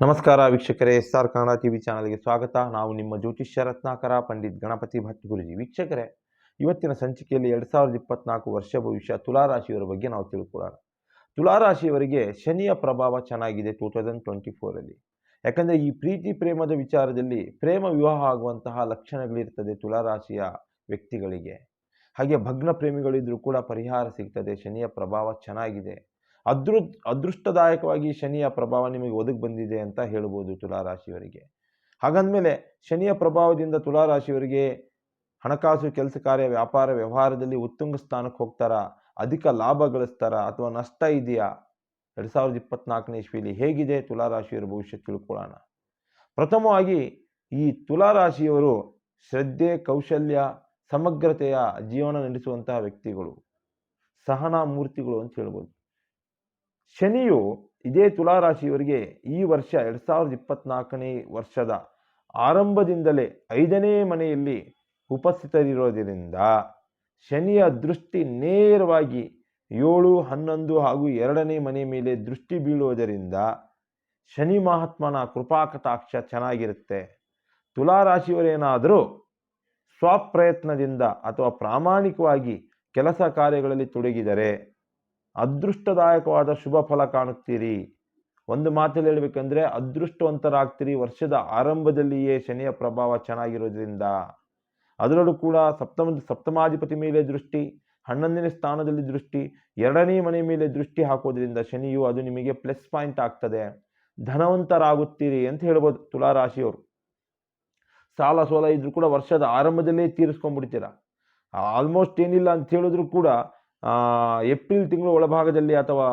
ನಮಸ್ಕಾರ ವೀಕ್ಷಕರೇ, S R Kannada TV ಚಾನಲ್ಗೆ ಸ್ವಾಗತ. ನಾವು ನಿಮ್ಮ ಜ್ಯೋತಿಷ್ಯ ರತ್ನಾಕರ, ಪಂಡಿತ್ ಗಣಪತಿ ಭಟ್ ಗುರುಜಿ. ವೀಕ್ಷಕರೇ, ಇವತ್ತಿನ ಸಂಚಿಕೆಯಲ್ಲಿ ಎರಡು ಸಾವಿರದ ಇಪ್ಪತ್ನಾಲ್ಕು ವರ್ಷ ಭವಿಷ್ಯ ತುಲಾರಾಶಿಯವರ ಬಗ್ಗೆ ನಾವು ತಿಳ್ಕೊಳ್ಳೋಣ. ತುಲಾರಾಶಿಯವರಿಗೆ ಶನಿಯ ಪ್ರಭಾವ ಚೆನ್ನಾಗಿದೆ ಟೂ ತೌಸಂಡ್ ಟ್ವೆಂಟಿ ಫೋರಲ್ಲಿ. ಯಾಕಂದರೆ ಈ ಪ್ರೀತಿ ಪ್ರೇಮದ ವಿಚಾರದಲ್ಲಿ ಪ್ರೇಮ ವಿವಾಹ ಆಗುವಂತಹ ಲಕ್ಷಣಗಳಿರ್ತದೆ ತುಲಾರಾಶಿಯ ವ್ಯಕ್ತಿಗಳಿಗೆ. ಹಾಗೆ ಭಗ್ನ ಪ್ರೇಮಿಗಳಿದ್ರೂ ಕೂಡ ಪರಿಹಾರ ಸಿಗ್ತದೆ, ಶನಿಯ ಪ್ರಭಾವ ಚೆನ್ನಾಗಿದೆ. ಅದೃ, ಅದೃಷ್ಟದಾಯಕವಾಗಿ ಶನಿಯ ಪ್ರಭಾವ ನಿಮಗೆ ಒದಗಿ ಬಂದಿದೆ ಅಂತ ಹೇಳ್ಬೋದು ತುಲಾರಾಶಿಯವರಿಗೆ. ಹಾಗಂದಮೇಲೆ ಶನಿಯ ಪ್ರಭಾವದಿಂದ ತುಲಾರಾಶಿಯವರಿಗೆ ಹಣಕಾಸು ಕೆಲಸ ಕಾರ್ಯ, ವ್ಯಾಪಾರ ವ್ಯವಹಾರದಲ್ಲಿ ಉತ್ತುಂಗ ಸ್ಥಾನಕ್ಕೆ ಹೋಗ್ತಾರಾ, ಅಧಿಕ ಲಾಭ ಗಳಿಸ್ತಾರಾ ಅಥವಾ ನಷ್ಟ ಇದೆಯಾ? ಎರಡು ಸಾವಿರದ ಇಪ್ಪತ್ನಾಲ್ಕನೇ ಇಸ್ವಿಲಿ ಹೇಗಿದೆ ತುಲಾರಾಶಿಯವರ ಭವಿಷ್ಯ ತಿಳ್ಕೊಳ್ಳೋಣ. ಪ್ರಥಮವಾಗಿ ಈ ತುಲಾರಾಶಿಯವರು ಶ್ರದ್ಧೆ, ಕೌಶಲ್ಯ, ಸಮಗ್ರತೆಯ ಜೀವನ ನಡೆಸುವಂತಹ ವ್ಯಕ್ತಿಗಳು. ಸಹನಾ ಮೂರ್ತಿಗಳು ಅಂತ ಹೇಳ್ಬೋದು. ಶನಿಯು ಇದೇ ತುಲಾರಾಶಿಯವರಿಗೆ ಈ ವರ್ಷ ಎರಡು ಸಾವಿರದ ಇಪ್ಪತ್ನಾಲ್ಕನೇ ವರ್ಷದ ಆರಂಭದಿಂದಲೇ ಐದನೇ ಮನೆಯಲ್ಲಿ ಉಪಸ್ಥಿತರಿರೋದರಿಂದ ಶನಿಯ ದೃಷ್ಟಿ ನೇರವಾಗಿ ಏಳು, ಹನ್ನೊಂದು ಹಾಗೂ ಎರಡನೇ ಮನೆ ಮೇಲೆ ದೃಷ್ಟಿ ಬೀಳುವುದರಿಂದ ಶನಿ ಮಹಾತ್ಮನ ಕೃಪಾಕಟಾಕ್ಷ ಚೆನ್ನಾಗಿರುತ್ತೆ. ತುಲಾರಾಶಿಯವರೇನಾದರೂ ಸ್ವಪ್ರಯತ್ನದಿಂದ ಅಥವಾ ಪ್ರಾಮಾಣಿಕವಾಗಿ ಕೆಲಸ ಕಾರ್ಯಗಳಲ್ಲಿ ತೊಡಗಿದರೆ ಅದೃಷ್ಟದಾಯಕವಾದ ಶುಭ ಫಲ ಕಾಣುತ್ತೀರಿ. ಒಂದು ಮಾತಲ್ಲಿ ಹೇಳಬೇಕಂದ್ರೆ, ಅದೃಷ್ಟವಂತರಾಗ್ತೀರಿ. ವರ್ಷದ ಆರಂಭದಲ್ಲಿಯೇ ಶನಿಯ ಪ್ರಭಾವ ಚೆನ್ನಾಗಿರೋದ್ರಿಂದ. ಅದರಲ್ಲೂ ಕೂಡ ಸಪ್ತಮ, ಸಪ್ತಮಾಧಿಪತಿ ಮೇಲೆ ದೃಷ್ಟಿ, ಹನ್ನೊಂದನೇ ಸ್ಥಾನದಲ್ಲಿ ದೃಷ್ಟಿ, ಎರಡನೇ ಮನೆ ಮೇಲೆ ದೃಷ್ಟಿ ಹಾಕೋದ್ರಿಂದ ಶನಿಯು ಅದು ನಿಮಗೆ ಪ್ಲಸ್ ಪಾಯಿಂಟ್ ಆಗ್ತದೆ. ಧನವಂತರಾಗುತ್ತೀರಿ ಅಂತ ಹೇಳ್ಬೋದು ತುಲಾರಾಶಿಯವರು. ಸಾಲ ಸೋಲ ಇದ್ರೂ ಕೂಡ ವರ್ಷದ ಆರಂಭದಲ್ಲೇ ತೀರಿಸ್ಕೊಂಡ್ಬಿಡ್ತೀರಾ. ಆಲ್ಮೋಸ್ಟ್ ಏನಿಲ್ಲ ಅಂತ ಹೇಳಿದ್ರು ಕೂಡ ಏಪ್ರಿಲ್ ತಿಂಗಳು ಒಳಭಾಗದಲ್ಲಿ ಅಥವಾ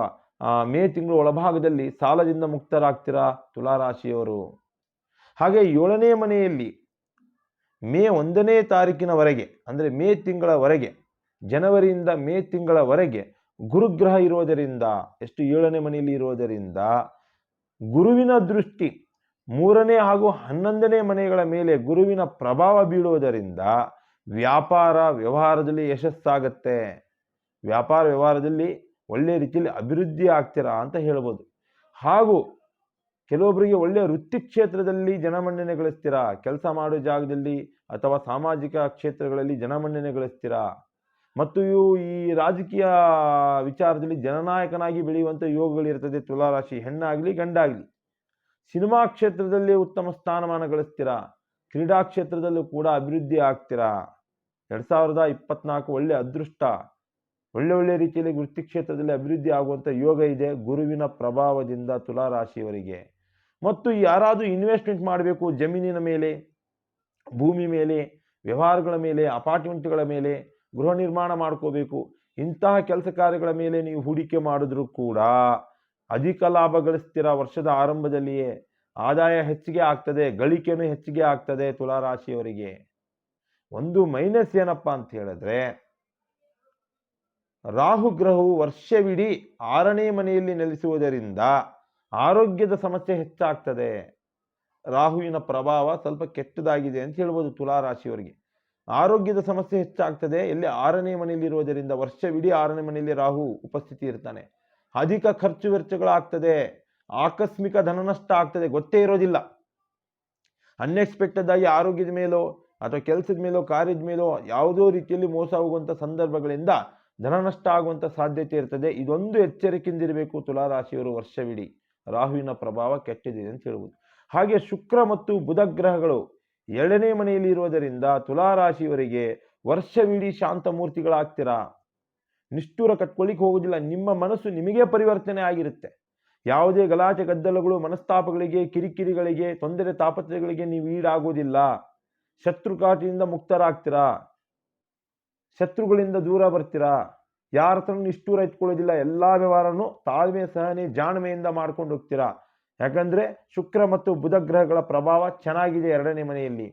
ಮೇ ತಿಂಗಳು ಒಳಭಾಗದಲ್ಲಿ ಸಾಲದಿಂದ ಮುಕ್ತರಾಗ್ತೀರಾ ತುಲಾರಾಶಿಯವರು? ಹಾಗೆ ಏಳನೇ ಮನೆಯಲ್ಲಿ ಮೇ ಒಂದನೇ ತಾರೀಕಿನವರೆಗೆ, ಅಂದರೆ ಮೇ ತಿಂಗಳವರೆಗೆ, ಜನವರಿಯಿಂದ ಮೇ ತಿಂಗಳವರೆಗೆ ಗುರುಗ್ರಹ ಇರೋದರಿಂದ ಎಷ್ಟು ಏಳನೇ ಮನೆಯಲ್ಲಿ ಇರೋದರಿಂದ ಗುರುವಿನ ದೃಷ್ಟಿ ಮೂರನೇ ಹಾಗೂ ಹನ್ನೊಂದನೇ ಮನೆಗಳ ಮೇಲೆ ಗುರುವಿನ ಪ್ರಭಾವ ಬೀಳುವುದರಿಂದ ವ್ಯಾಪಾರ ವ್ಯವಹಾರದಲ್ಲಿ ಯಶಸ್ಸಾಗತ್ತೆ. ವ್ಯಾಪಾರ ವ್ಯವಹಾರದಲ್ಲಿ ಒಳ್ಳೆಯ ರೀತಿಯಲ್ಲಿ ಅಭಿವೃದ್ಧಿ ಆಗ್ತೀರಾ ಅಂತ ಹೇಳ್ಬೋದು. ಹಾಗೂ ಕೆಲವೊಬ್ಬರಿಗೆ ಒಳ್ಳೆಯ ವೃತ್ತಿ ಕ್ಷೇತ್ರದಲ್ಲಿ ಜನಮನ್ನಣೆ ಗಳಿಸ್ತೀರಾ? ಕೆಲಸ ಮಾಡೋ ಜಾಗದಲ್ಲಿ ಅಥವಾ ಸಾಮಾಜಿಕ ಕ್ಷೇತ್ರಗಳಲ್ಲಿ ಜನಮನ್ನಣೆ ಗಳಿಸ್ತೀರಾ? ಮತ್ತು ಇವು ಈ ರಾಜಕೀಯ ವಿಚಾರದಲ್ಲಿ ಜನನಾಯಕನಾಗಿ ಬೆಳೆಯುವಂಥ ಯೋಗಗಳಿರ್ತದೆ ತುಲಾರಾಶಿ, ಹೆಣ್ಣಾಗಲಿ, ಗಂಡಾಗಲಿ. ಸಿನಿಮಾ ಕ್ಷೇತ್ರದಲ್ಲಿ ಉತ್ತಮ ಸ್ಥಾನಮಾನ ಗಳಿಸ್ತೀರಾ? ಕ್ರೀಡಾ ಕ್ಷೇತ್ರದಲ್ಲೂ ಕೂಡ ಅಭಿವೃದ್ಧಿ ಆಗ್ತೀರಾ? ಎರಡು ಸಾವಿರದ ಇಪ್ಪತ್ನಾಲ್ಕು ಒಳ್ಳೆ ಅದೃಷ್ಟ. ಒಳ್ಳೆ ಒಳ್ಳೆ ರೀತಿಯಲ್ಲಿ ವೃತ್ತಿ ಕ್ಷೇತ್ರದಲ್ಲಿ ಅಭಿವೃದ್ಧಿ ಆಗುವಂಥ ಯೋಗ ಇದೆ, ಗುರುವಿನ ಪ್ರಭಾವದಿಂದ ತುಲಾರಾಶಿಯವರಿಗೆ. ಮತ್ತು ಯಾರಾದರೂ ಇನ್ವೆಸ್ಟ್ಮೆಂಟ್ ಮಾಡಬೇಕು, ಜಮೀನಿನ ಮೇಲೆ, ಭೂಮಿ ಮೇಲೆ, ವ್ಯವಹಾರಗಳ ಮೇಲೆ ಅಪಾರ್ಟ್ಮೆಂಟ್ಗಳ ಮೇಲೆ, ಗೃಹ ನಿರ್ಮಾಣ ಮಾಡ್ಕೋಬೇಕು, ಇಂತಹ ಕೆಲಸ ಕಾರ್ಯಗಳ ಮೇಲೆ ನೀವು ಹೂಡಿಕೆ ಮಾಡಿದ್ರೂ ಕೂಡ ಅಧಿಕ ಲಾಭ ಗಳಿಸ್ತೀರ ವರ್ಷದ ಆರಂಭದಲ್ಲಿಯೇ ಆದಾಯ ಹೆಚ್ಚಿಗೆ ಆಗ್ತದೆ, ಗಳಿಕೆನೂ ಹೆಚ್ಚಿಗೆ ಆಗ್ತದೆ ತುಲಾರಾಶಿಯವರಿಗೆ. ಒಂದು ಮೈನಸ್ ಏನಪ್ಪ ಅಂತ ಹೇಳಿದ್ರೆ ರಾಹು ಗ್ರಹವು ವರ್ಷವಿಡೀ ಆರನೇ ಮನೆಯಲ್ಲಿ ನೆಲೆಸುವುದರಿಂದ ಆರೋಗ್ಯದ ಸಮಸ್ಯೆ ಹೆಚ್ಚಾಗ್ತದೆ. ರಾಹುವಿನ ಪ್ರಭಾವ ಸ್ವಲ್ಪ ಕೆಟ್ಟದಾಗಿದೆ ಅಂತ ಹೇಳ್ಬೋದು ತುಲಾರಾಶಿಯವರಿಗೆ. ಆರೋಗ್ಯದ ಸಮಸ್ಯೆ ಹೆಚ್ಚಾಗ್ತದೆ. ಎಲ್ಲಿ ಆರನೇ ಮನೆಯಲ್ಲಿ ಇರುವುದರಿಂದ ವರ್ಷವಿಡೀ ಆರನೇ ಮನೆಯಲ್ಲಿ ರಾಹು ಉಪಸ್ಥಿತಿ ಇರ್ತಾನೆ. ಅಧಿಕ ಖರ್ಚು ವೆಚ್ಚಗಳಾಗ್ತದೆ. ಆಕಸ್ಮಿಕ ಧನನಷ್ಟ ಆಗ್ತದೆ. ಗೊತ್ತೇ ಇರೋದಿಲ್ಲ. ಅನ್ಎಕ್ಸ್ಪೆಕ್ಟೆಡ್ ಆಗಿ ಆರೋಗ್ಯದ ಮೇಲೋ ಅಥವಾ ಕೆಲಸದ ಮೇಲೋ, ಕಾರ್ಯದ ಮೇಲೋ ಯಾವುದೋ ರೀತಿಯಲ್ಲಿ ಮೋಸ ಹೋಗುವಂಥ ಸಂದರ್ಭಗಳಿಂದ ಧನನಷ್ಟ ಆಗುವಂಥ ಸಾಧ್ಯತೆ ಇರ್ತದೆ. ಇದೊಂದು ಎಚ್ಚರಿಕೆಯಿಂದಿರಬೇಕು ತುಲಾರಾಶಿಯವರು ವರ್ಷವಿಡೀ. ರಾಹುವಿನ ಪ್ರಭಾವ ಕೆಟ್ಟಿದೆ ಅಂತ ಹೇಳ್ಬೋದು. ಹಾಗೆ ಶುಕ್ರ ಮತ್ತು ಬುಧ ಗ್ರಹಗಳು ಎರಡನೇ ಮನೆಯಲ್ಲಿ ಇರುವುದರಿಂದ ತುಲಾರಾಶಿಯವರಿಗೆ ವರ್ಷವಿಡೀ ಶಾಂತ ಮೂರ್ತಿಗಳಾಗ್ತೀರಾ? ನಿಷ್ಠೂರ ಕಟ್ಕೊಳ್ಳಿಕ್ಕೆ ಹೋಗುದಿಲ್ಲ ನಿಮ್ಮ ಮನಸ್ಸು ನಿಮಗೆ ಪರಿವರ್ತನೆ ಆಗಿರುತ್ತೆ. ಯಾವುದೇ ಗಲಾಟೆ, ಗದ್ದಲಗಳು, ಮನಸ್ತಾಪಗಳಿಗೆ, ಕಿರಿಕಿರಿಗಳಿಗೆ, ತೊಂದರೆ, ತಾಪತ್ರಯಗಳಿಗೆ ನೀವು ಈಡಾಗುವುದಿಲ್ಲ. ಶತ್ರುಕಾಟಿಯಿಂದ ಮುಕ್ತರಾಗ್ತೀರಾ? ಶತ್ರುಗಳಿಂದ ದೂರ ಬರ್ತೀರಾ? ಯಾರ ಹತ್ರ ನಿಷ್ಠೂರ ಇಟ್ಕೊಳ್ಳೋದಿಲ್ಲ. ಎಲ್ಲಾ ವ್ಯವಹಾರನು ತಾಳ್ಮೆ, ಸಹನೆ, ಜಾಣ್ಮೆಯಿಂದ ಮಾಡ್ಕೊಂಡು ಹೋಗ್ತೀರಾ? ಯಾಕಂದ್ರೆ ಶುಕ್ರ ಮತ್ತು ಬುಧ ಗ್ರಹಗಳ ಪ್ರಭಾವ ಚೆನ್ನಾಗಿದೆ ಎರಡನೇ ಮನೆಯಲ್ಲಿ.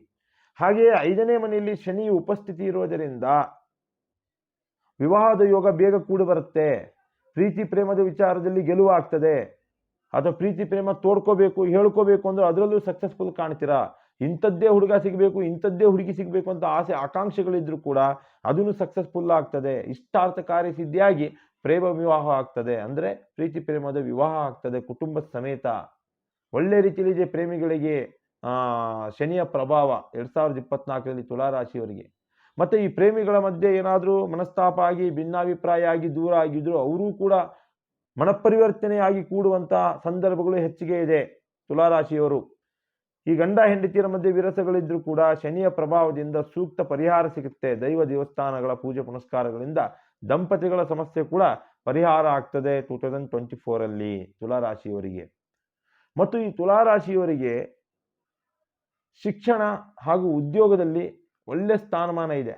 ಹಾಗೆಯೇ ಐದನೇ ಮನೆಯಲ್ಲಿ ಶನಿ ಉಪಸ್ಥಿತಿ ಇರೋದರಿಂದ ವಿವಾಹದ ಯೋಗ ಬೇಗ ಕೂಡಿ ಬರುತ್ತೆ. ಪ್ರೀತಿ ಪ್ರೇಮದ ವಿಚಾರದಲ್ಲಿ ಗೆಲುವು ಆಗ್ತದೆ. ಅಥವಾ ಪ್ರೀತಿ ಪ್ರೇಮ ತೋಡ್ಕೋಬೇಕು, ಹೇಳ್ಕೋಬೇಕು ಅಂದ್ರೆ ಅದರಲ್ಲೂ ಸಕ್ಸಸ್ಫುಲ್ ಕಾಣ್ತೀರಾ? ಇಂಥದ್ದೇ ಹುಡುಗ ಸಿಗಬೇಕು, ಇಂಥದ್ದೇ ಹುಡುಗಿ ಸಿಗಬೇಕು ಅಂತ ಆಸೆ, ಆಕಾಂಕ್ಷೆಗಳಿದ್ರು ಕೂಡ ಅದನ್ನು ಸಕ್ಸಸ್ಫುಲ್ ಆಗ್ತದೆ. ಇಷ್ಟಾರ್ಥ ಕಾರ್ಯ ಸಿದ್ಧಿಯಾಗಿ ಪ್ರೇಮ ವಿವಾಹ ಆಗ್ತದೆ. ಅಂದ್ರೆ ಪ್ರೀತಿ ಪ್ರೇಮದ ವಿವಾಹ ಆಗ್ತದೆ ಕುಟುಂಬ ಸಮೇತ. ಒಳ್ಳೆ ರೀತಿಯಲ್ಲಿದೆ ಪ್ರೇಮಿಗಳಿಗೆ ಶನಿಯ ಪ್ರಭಾವ ಎರಡ್ ಸಾವಿರದ ಇಪ್ಪತ್ನಾಲ್ಕರಲ್ಲಿ ತುಲಾರಾಶಿಯವರಿಗೆ. ಮತ್ತೆ ಈ ಪ್ರೇಮಿಗಳ ಮಧ್ಯೆ ಏನಾದರೂ ಮನಸ್ತಾಪ ಆಗಿ, ಭಿನ್ನಾಭಿಪ್ರಾಯ ಆಗಿ, ದೂರ ಆಗಿದ್ರು ಅವರೂ ಕೂಡ ಮನಪರಿವರ್ತನೆಯಾಗಿ ಕೂಡುವಂತ ಸಂದರ್ಭಗಳು ಹೆಚ್ಚಿಗೆ ಇದೆ ತುಲಾರಾಶಿಯವರು. ಈ ಗಂಡ ಹೆಂಡತಿಯರ ಮಧ್ಯೆ ವಿರಸಗಳಿದ್ರೂ ಕೂಡ ಶನಿಯ ಪ್ರಭಾವದಿಂದ ಸೂಕ್ತ ಪರಿಹಾರ ಸಿಗುತ್ತೆ. ದೈವ ದೇವಸ್ಥಾನಗಳ ಪೂಜೆ ಪುನಸ್ಕಾರಗಳಿಂದ ದಂಪತಿಗಳ ಸಮಸ್ಯೆ ಕೂಡ ಪರಿಹಾರ ಆಗ್ತದೆ ಟೂ ತೌಸಂಡ್ ಟ್ವೆಂಟಿ ಫೋರಲ್ಲಿ ತುಲಾರಾಶಿಯವರಿಗೆ. ಮತ್ತು ಈ ತುಲಾರಾಶಿಯವರಿಗೆ ಶಿಕ್ಷಣ ಹಾಗೂ ಉದ್ಯೋಗದಲ್ಲಿ ಒಳ್ಳೆ ಸ್ಥಾನಮಾನ ಇದೆ.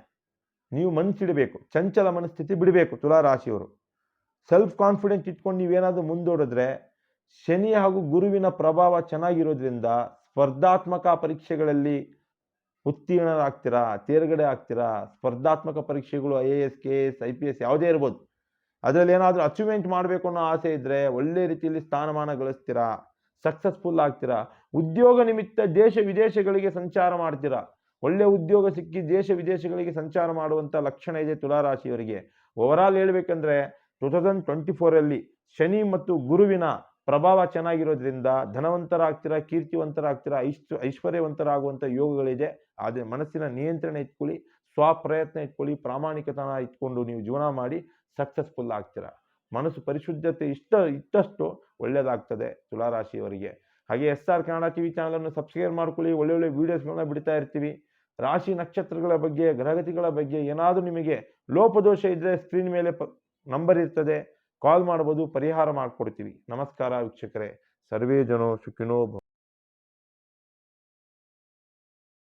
ನೀವು ಮನಸ್ಸಿಡಬೇಕು ಚಂಚಲ ಮನಸ್ಥಿತಿ ಬಿಡಬೇಕು ತುಲಾರಾಶಿಯವರು. ಸೆಲ್ಫ್ ಕಾನ್ಫಿಡೆನ್ಸ್ ಇಟ್ಕೊಂಡು ನೀವೇನಾದರೂ ಮುಂದೂಡಿದ್ರೆ ಶನಿ ಹಾಗೂ ಗುರುವಿನ ಪ್ರಭಾವ ಚೆನ್ನಾಗಿರೋದ್ರಿಂದ ಸ್ಪರ್ಧಾತ್ಮಕ ಪರೀಕ್ಷೆಗಳಲ್ಲಿ ಉತ್ತೀರ್ಣರಾಗ್ತೀರಾ, ತೇರ್ಗಡೆ ಆಗ್ತೀರಾ? ಸ್ಪರ್ಧಾತ್ಮಕ ಪರೀಕ್ಷೆಗಳು I A S, K S, I P S ಯಾವುದೇ ಇರ್ಬೋದು. ಅದರಲ್ಲಿ ಏನಾದರೂ ಅಚೀವ್ಮೆಂಟ್ ಮಾಡಬೇಕು ಅನ್ನೋ ಆಸೆ ಇದ್ದರೆ ಒಳ್ಳೆ ರೀತಿಯಲ್ಲಿ ಸ್ಥಾನಮಾನ ಗಳಿಸ್ತೀರಾ? ಸಕ್ಸಸ್ಫುಲ್ ಆಗ್ತೀರಾ? ಉದ್ಯೋಗ ನಿಮಿತ್ತ ದೇಶ ವಿದೇಶಗಳಿಗೆ ಸಂಚಾರ ಮಾಡ್ತೀರಾ? ಒಳ್ಳೆ ಉದ್ಯೋಗ ಸಿಕ್ಕಿ ದೇಶ ವಿದೇಶಗಳಿಗೆ ಸಂಚಾರ ಮಾಡುವಂಥ ಲಕ್ಷಣ ಇದೆ ತುಲಾರಾಶಿಯವರಿಗೆ. ಓವರಾಲ್ ಹೇಳ್ಬೇಕಂದ್ರೆ ಟೂ ತೌಸಂಡ್ ಟ್ವೆಂಟಿ ಫೋರಲ್ಲಿ ಶನಿ ಮತ್ತು ಗುರುವಿನ ಪ್ರಭಾವ ಚೆನ್ನಾಗಿರೋದ್ರಿಂದ ಧನವಂತರಾಗ್ತೀರಾ, ಕೀರ್ತಿವಂತರಾಗ್ತೀರಾ ಐಶ್ ಐಶ್ವರ್ಯವಂತರಾಗುವಂಥ ಯೋಗಗಳಿದೆ. ಆದರೆ ಮನಸ್ಸಿನ ನಿಯಂತ್ರಣ ಇಟ್ಕೊಳ್ಳಿ, ಸ್ವಪ್ರಯತ್ನ ಇಟ್ಕೊಳ್ಳಿ, ಪ್ರಾಮಾಣಿಕತನ ಇಟ್ಕೊಂಡು ನೀವು ಜೀವನ ಮಾಡಿ ಸಕ್ಸಸ್ಫುಲ್ ಆಗ್ತೀರ. ಮನಸ್ಸು ಪರಿಶುದ್ಧತೆ ಇಷ್ಟ ಇಟ್ಟಷ್ಟು ಒಳ್ಳೆಯದಾಗ್ತದೆ ತುಲಾರಾಶಿಯವರಿಗೆ. ಹಾಗೆ ಎಸ್ ಆರ್ ಕನ್ನಡ ಟಿವಿ ಚಾನಲನ್ನು ಸಬ್ಸ್ಕ್ರೈಬ್ ಮಾಡ್ಕೊಳ್ಳಿ ಒಳ್ಳೆ ಒಳ್ಳೆ ವೀಡಿಯೋಸ್ಗಳನ್ನ ಬಿಡ್ತಾ ಇರ್ತೀವಿ. ರಾಶಿ ನಕ್ಷತ್ರಗಳ ಬಗ್ಗೆ, ಗ್ರಹಗತಿಗಳ ಬಗ್ಗೆ ಏನಾದರೂ ನಿಮಗೆ ಲೋಪದೋಷ ಇದ್ದರೆ ಸ್ಕ್ರೀನ್ ಮೇಲೆ ಪ, ನಂಬರ್ ಇರ್ತದೆ. ಕಾಲ್ ಮಾಡ್ಬೋದು ಪರಿಹಾರ ಮಾಡಿಕೊಡ್ತೀವಿ. ನಮಸ್ಕಾರ ವೀಕ್ಷಕರೇ. ಸರ್ವೇ ಜನೋ ಸುಖಿನೋ